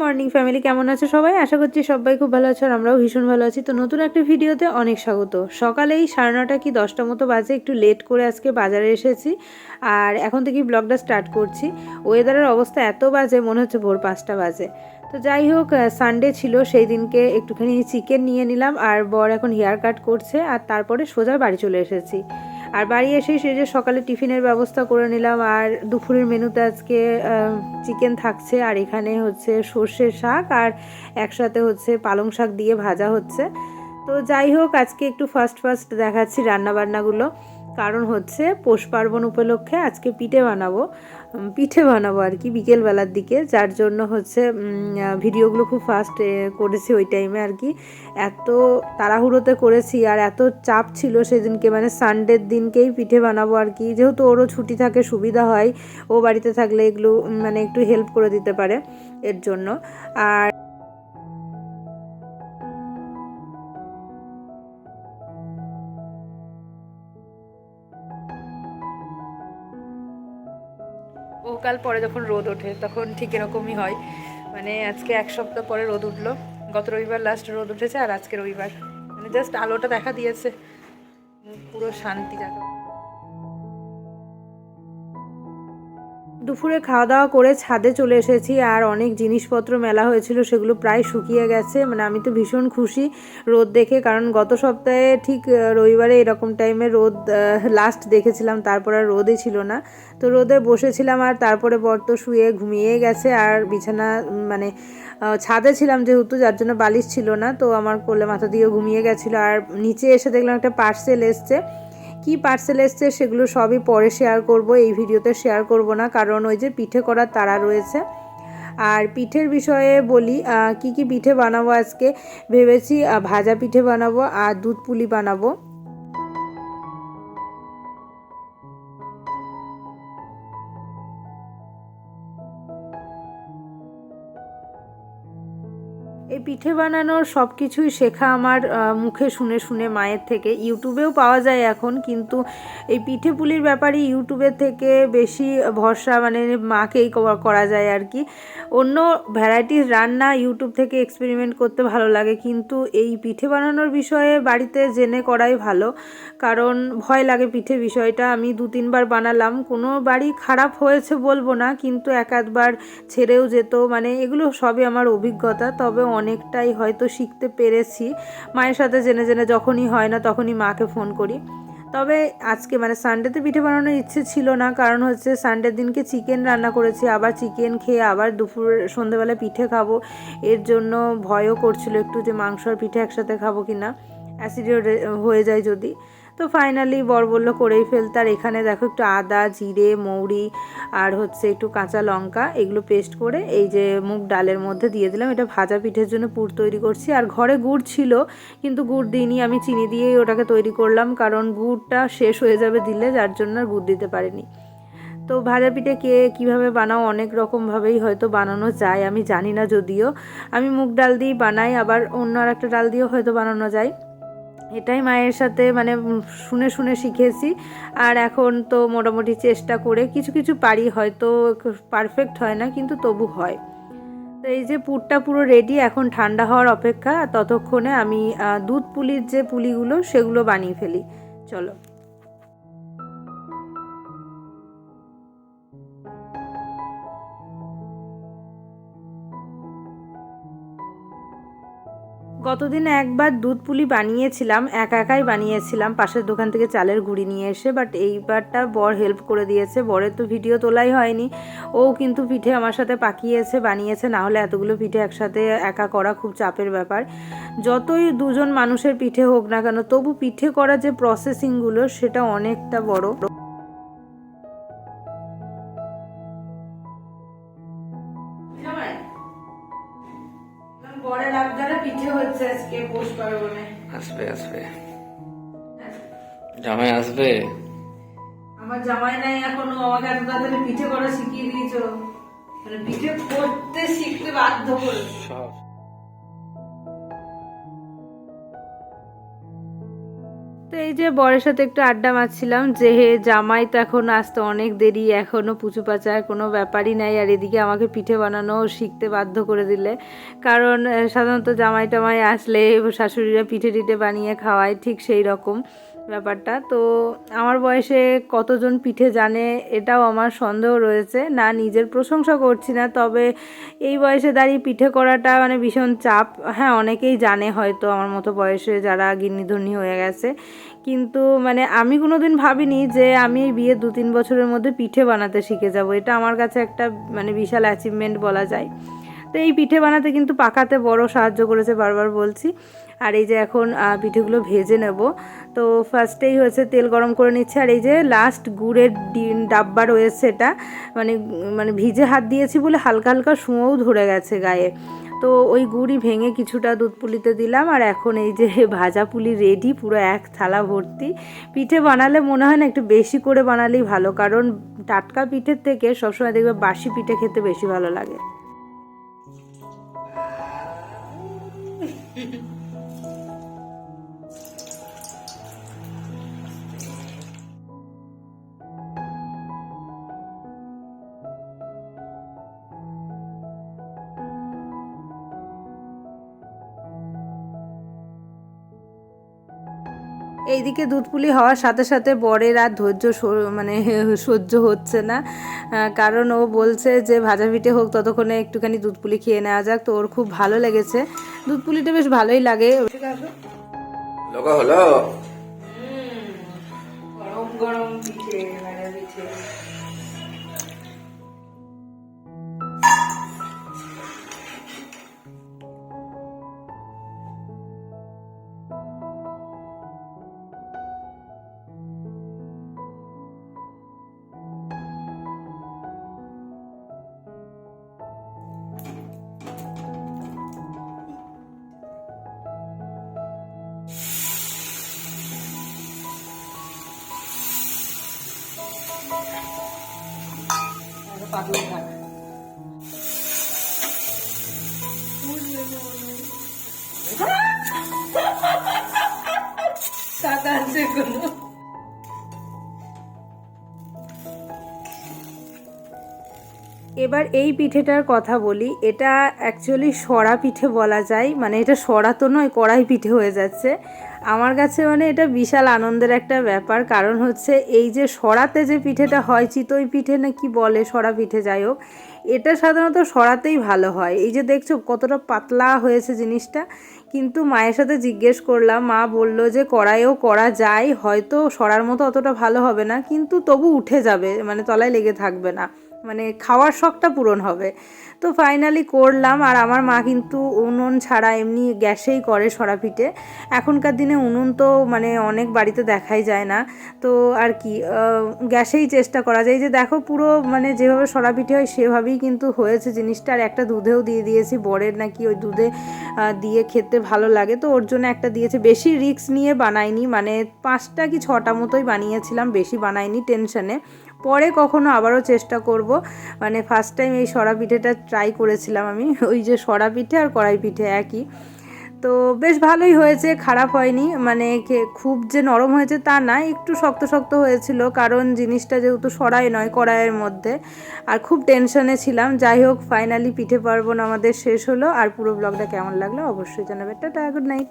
Morning family, কেমন আছো সবাই? আশা করছি সবাই খুব ভালো আছো আর আমরাও ভীষণ ভালো আছি। তো নতুন একটা ভিডিওতে অনেক স্বাগত। সকালেই সাড়ে নটা কি দশটা মতো বাজে, একটু লেট করে আজকে বাজারে এসেছি। আর এখন থেকেই ব্লগটা স্টার্ট করছি। ওয়েদারের অবস্থা এত বাজে, মনে হচ্ছে ভোর পাঁচটা বাজে। তো যাই হোক সানডে ছিল সেই দিনকে একটুখানি চিকেন নিয়ে নিলাম। আর বর এখন হেয়ার কাট করছে, আর তারপরে সোজা বাড়ি চলে এসেছি। আর বাড়ি এসেই সেই যে সকালে টিফিনের ব্যবস্থা করে নিলাম, আর দুপুরের মেনুতে আজকে চিকেন থাকছে, আর এখানে হচ্ছে সর্ষের শাক, আর একসাথে হচ্ছে পালং শাক দিয়ে ভাজা হচ্ছে। তো যাই হোক, আজকে একটু ফার্স্ট ফার্স্ট দেখাচ্ছি রান্নাবান্নাগুলো। কারণ হচ্ছে পৌষ পার্বণ উপলক্ষে আজকে পিঠে বানাবো। পিঠে বানাবো আর কি বিকেলবেলার দিকে। যার জন্য হচ্ছে ভিডিওগুলো খুব ফাস্ট করেছি ওই টাইমে আর কি। এত তাড়াহুড়োতে করেছি আর এত চাপ ছিল সেদিনকে মানে সানডের দিনকেই পিঠে বানাবো আর কি। যেহেতু ওরও ছুটি থাকে, সুবিধা হয়, ও বাড়িতে থাকলে এগুলো মানে একটু হেল্প করে দিতে পারে এর জন্য। আর ও কাল পরে যখন রোদ ওঠে, তখন ঠিক এরকমই হয়। মানে আজকে এক সপ্তাহ পরে রোদ উঠল। গত রবিবার লাস্ট রোদ উঠেছে আর আজকে রবিবার। মানে জাস্ট আলোটা দেখা দিয়েছে। পুরো শান্তি জায়গা দুপুরে খাওয়া দাওয়া করে ছাদে চলে এসেছি আর অনেক জিনিসপত্র মেলা হয়েছিল, সেগুলো প্রায় শুকিয়ে গেছে। মানে আমি তো ভীষণ খুশি রোদ দেখে, কারণ গত সপ্তাহে ঠিক রবিবারে এরকম টাইমে রোদ লাস্ট দেখেছিলাম, তারপর আর রোদই ছিল না। তো রোদে বসেছিলাম আর তারপরে বর তো শুয়ে ঘুমিয়ে গেছে আর বিছানা মানে ছাদে ছিলাম যেহেতু, যার জন্য বালিশ ছিল না, তো আমার কোলে মাথা দিয়ে ঘুমিয়ে গেছিল। আর নিচে এসে দেখলাম একটা পার্সেল এসছে। কি পার্সেল এসছে সেগুলো সবই পরে শেয়ার করব, এই ভিডিওতে শেয়ার করব না, কারণ ওই যে পিঠে করার তারা রয়েছে। আর পিঠের বিষয়ে বলি কি কি পিঠে বানাবো আজকে? ভেবেছি ভাজা পিঠে বানাবো আর দুধ পুলি বানাবো। এই পিঠে বানানোর সব কিছুই শেখা আমার মুখে শুনে শুনে মায়ের থেকে। ইউটিউবেও পাওয়া যায় এখন, কিন্তু এই পিঠে পুলির ব্যাপারে ইউটিউবের থেকে বেশি ভরসা মানে মাকেই করা- যায় আর কি। অন্য ভ্যারাইটিস রান্না ইউটিউব থেকে এক্সপেরিমেন্ট করতে ভালো লাগে, কিন্তু এই পিঠে বানানোর বিষয়ে বাড়িতে জেনে করাই ভালো। কারণ ভয় লাগে পিঠে বিষয়টা। আমি দু তিনবার বানালাম, কোনো বাড়ি খারাপ হয়েছে বলব না, কিন্তু এক আধবার ছেড়েও যেত। মানে এগুলো সবই আমার অভিজ্ঞতা। তবে অনেকটাই হয়তো শিখতে পেরেছি। মায়ের সাথে জেনে জেনে যখনই হয় না তখনই মাকে ফোন করি। তবে আজকে মানে সানডেতে পিঠে বানানোর ইচ্ছে ছিল না, কারণ হচ্ছে সানডের দিনকে চিকেন রান্না করেছি, আবার চিকেন খেয়ে আবার দুপুর সন্ধেবেলা পিঠে খাব। এর জন্য ভয়ও করছিল একটু যে মাংস আর পিঠে একসাথে খাব কি না অ্যাসিডিও হয়ে যায় যদি। তো ফাইনালি বর বলল, করেই ফেলতে। আর এখানে দেখো একটু আদা, জিরে, মৌরি আর হচ্ছে একটু কাঁচা লঙ্কা এগুলো পেস্ট করে এই যে মুগ ডালের মধ্যে দিয়ে দিলাম। এটা ভাজা পিঠের জন্য পুর তৈরি করছি। আর ঘরে গুড় ছিল, কিন্তু গুড় দিইনি। আমি চিনি দিয়েই ওটাকে তৈরি করলাম, কারণ গুড়টা শেষ হয়ে যাবে দিলে, যার জন্য আর গুড় দিতে পারিনি। তো ভাজা পিঠে কে কীভাবে বানাও, অনেক রকমভাবেই হয়তো বানানো যায়, আমি জানি না যদিও। আমি মুগ ডাল দিয়েই বানাই, আবার অন্য আর একটা ডাল দিয়েও হয়তো বানানো যায়। এটাই মায়ের সাথে মানে শুনে শুনে শিখেছি। আর এখন তো মোটামুটি চেষ্টা করে কিছু কিছু পারি, হয়তো পারফেক্ট হয় না, কিন্তু তবু হয়। তো এই যে পুরটা পুরো রেডি এখন ঠান্ডা হওয়ার অপেক্ষা, ততক্ষণে আমি দুধ পুলির যে পুলিগুলো, সেগুলো বানিয়ে ফেলি। চলো। গতদিন একবার দুধ পুলি বানিয়েছিলাম, একা একাই বানিয়েছিলাম। পাশের দোকান থেকে চালের গুঁড়ি নিয়ে এসে বাট এইবারটা বর হেল্প করে দিয়েছে। বরের তো ভিডিও তোলাই হয়নি। ও কিন্তু পিঠে আমার সাথে পাকিয়েছে, বানিয়েছে। না হলে এতগুলো পিঠে একসাথে একা করা খুব চাপের ব্যাপার। যতই দুজন মানুষের পিঠে হোক না কেন, তবু পিঠে করার যে প্রসেসিংগুলো সেটা অনেকটা বড়। আসবে আসবে। জামাই আসবে? আমার জামাই নাই এখনও আমাকে এত তাড়াতাড়ি পিঠে করা শিখিয়ে দিয়েছ। মানে পিঠে করতে শিখতে বাধ্য করে এই যে বরের সাথে একটু আড্ডা মারছিলাম, যে হে জামাই তো এখন আসতে অনেক দেরি এখনও পুচু পাচার কোনো ব্যাপারই নাই, আর এদিকে আমাকে পিঠে বানানো শিখতে বাধ্য করে দিলে। কারণ সাধারণত জামাই টামাই আসলে শাশুড়িরা পিঠে টিঠে বানিয়ে খাওয়ায়, ঠিক সেই রকম। ব্যাপারটা। তো আমার বয়সে কতজন পিঠে জানে এটাও আমার সন্দেহ রয়েছে। না, নিজের প্রশংসা করছি না, তবে এই বয়সে দাঁড়িয়ে পিঠে করাটা মানে ভীষণ চাপ। হ্যাঁ অনেকেই জানে হয়তো আমার মতো বয়সে যারা গিন্নিধর্নী হয়ে গেছে। কিন্তু মানে আমি কোনো দিন ভাবিনি যে আমি এই বিয়ের দু তিন বছরের মধ্যে পিঠে বানাতে শিখে যাব। এটা আমার কাছে একটা মানে বিশাল অ্যাচিভমেন্ট বলা যায়। তো এই পিঠে বানাতে কিন্তু পাকাতে বড় সাহায্য করেছে বারবার বলছি। আর এই যে এখন পিঠেগুলো ভেজে নেব। তো ফার্স্টেই হয়েছে তেল গরম করে নিচ্ছে। আর এই যে লাস্ট গুড়ের ডাব্বা রয়েছে এটা মানে মানে ভিজে হাত দিয়েছি বলে হালকা হালকা শুঁয়োও ধরে গেছে গায়ে। তো ওই গুড়ি ভেঙে কিছুটা দুধ পুলিতে দিলাম। আর এখন এই যে ভাজা পুলি রেডি পুরো এক থালা ভর্তি। পিঠে বানালে মনে হয় না একটু বেশি করে বানালেই ভালো। কারণ টাটকা পিঠের থেকে সবসময় দেখবে বাসি পিঠে খেতে বেশি ভালো লাগে। 嗯 嗯 এইদিকে দুধপুলি হওয়ার সাথে সাথে বরের আর ধৈর্য মানে সহ্য হচ্ছে না। কারণ ও বলছে যে ভাজা পিঠে হোক ততক্ষণে একটুখানি দুধপুলি খেয়ে নেওয়া যাক। তো ওর খুব ভালো লেগেছে। দুধপুলিটা বেশ ভালোই লাগে। হলো? গরম গরম পিঠে ভাজা পিঠে। এবার এই পিঠেটার কথা বলি, এটা অ্যাকচুয়ালি সরা পিঠে বলা যায় মানে এটা সরা তো নয়, কড়াই পিঠে হয়ে যাচ্ছে। আমার কাছে মানে এটা বিশাল আনন্দের একটা ব্যাপার। কারণ হচ্ছে এই যে সরাতে যে পিঠেটা হয়, চিতই পিঠে না কি বলে সরা পিঠে যাই হোক, এটা সাধারণত সরাতেই ভালো হয়। এই যে দেখছ কতটা পাতলা হয়েছে জিনিসটা। কিন্তু মায়ের সাথে জিজ্ঞেস করলাম, মা বলল যে কড়াইও করা যায়, হয়তো সরার মতো অতটা ভালো হবে না, কিন্তু তবু উঠে যাবে মানে তলায় লেগে থাকবে না। মানে খাওয়ার শখটা পূরণ হবে। তো ফাইনালি করলাম আর আমার মা কিন্তু উনুন ছাড়া এমনি গ্যাসেই করে সরা পিঠে এখনকার দিনে উনুন তো মানে অনেক বাড়িতে দেখাই যায় না। তো আর কি গ্যাসেই চেষ্টা করা যায়। যে দেখো পুরো মানে যেভাবে সরা পিঠে হয় সেভাবেই কিন্তু হয়েছে জিনিসটা। আর একটা দুধেও দিয়ে দিয়েছি, বরের নাকি ওই দুধে দিয়ে খেতে ভালো লাগে। তো ওর জন্য একটা দিয়েছে। বেশি রিস্ক নিয়ে বানাইনি মানে পাঁচটা কি ছটা মতোই বানিয়েছিলাম, বেশি বানাইনি, টেনশনে। পরে কখনো আবারও চেষ্টা করব। মানে ফার্স্ট টাইম এই সরা পিঠেটা ট্রাই করেছিলাম আমি। ওই যে সরা পিঠে আর কড়াই পিঠে একই। তো বেশ ভালোই হয়েছে, খারাপ হয়নি। মানে খুব যে নরম হয়েছে তা না, একটু শক্ত শক্ত হয়েছিল। কারণ জিনিসটা যেহেতু সরাই নয়, কড়াইয়ের মধ্যে। আর খুব টেনশনে ছিলাম। যাই হোক ফাইনালি পিঠে পার্বণ আমাদের শেষ হলো। আর পুরো ব্লগটা কেমন লাগল অবশ্যই জানাবে। Tata good night